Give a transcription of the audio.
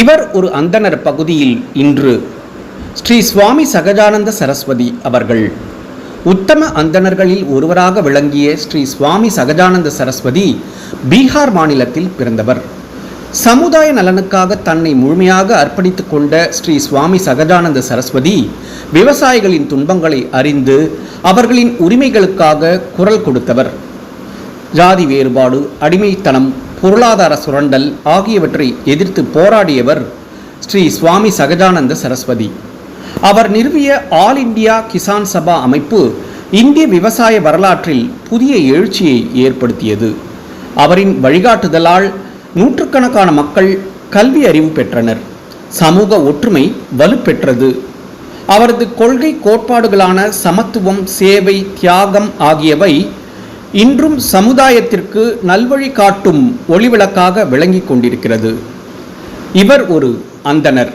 இவர் ஒரு அந்தணர் பகுதியில் இன்று ஸ்ரீ சுவாமி சகஜானந்த சரஸ்வதி அவர்கள் உத்தம அந்தணர்களில் ஒருவராக விளங்கிய ஸ்ரீ சுவாமி சகஜானந்த சரஸ்வதி பீகார் மாநிலத்தில் பிறந்தவர். சமுதாய நலனுக்காக தன்னை முழுமையாக அர்ப்பணித்து கொண்ட ஸ்ரீ சுவாமி சகஜானந்த சரஸ்வதி விவசாயிகளின் துன்பங்களை அறிந்து அவர்களின் உரிமைகளுக்காக குரல் கொடுத்தவர். ஜாதி வேறுபாடு அடிமைத்தனம் பொருளாதார சுரண்டல் ஆகியவற்றை எதிர்த்து போராடியவர் ஸ்ரீ சுவாமி சகஜானந்த சரஸ்வதி. அவர் நிறுவிய ஆல் இந்தியா கிசான் சபா அமைப்பு இந்திய விவசாய வரலாற்றில் புதிய எழுச்சியை ஏற்படுத்தியது. அவரின் வழிகாட்டுதலால் நூற்றுக்கணக்கான மக்கள் கல்வி அறிவு பெற்றனர். சமூக ஒற்றுமை வலுப்பெற்றது. அவரது கொள்கை கோட்பாடுகளான சமத்துவம் சேவை தியாகம் ஆகியவை இன்றும் சமுதாயத்திற்கு நல்வழி காட்டும் ஒளிவிளக்காக விளங்கிக் கொண்டிருக்கிறது. இவர் ஒரு அந்தணர்.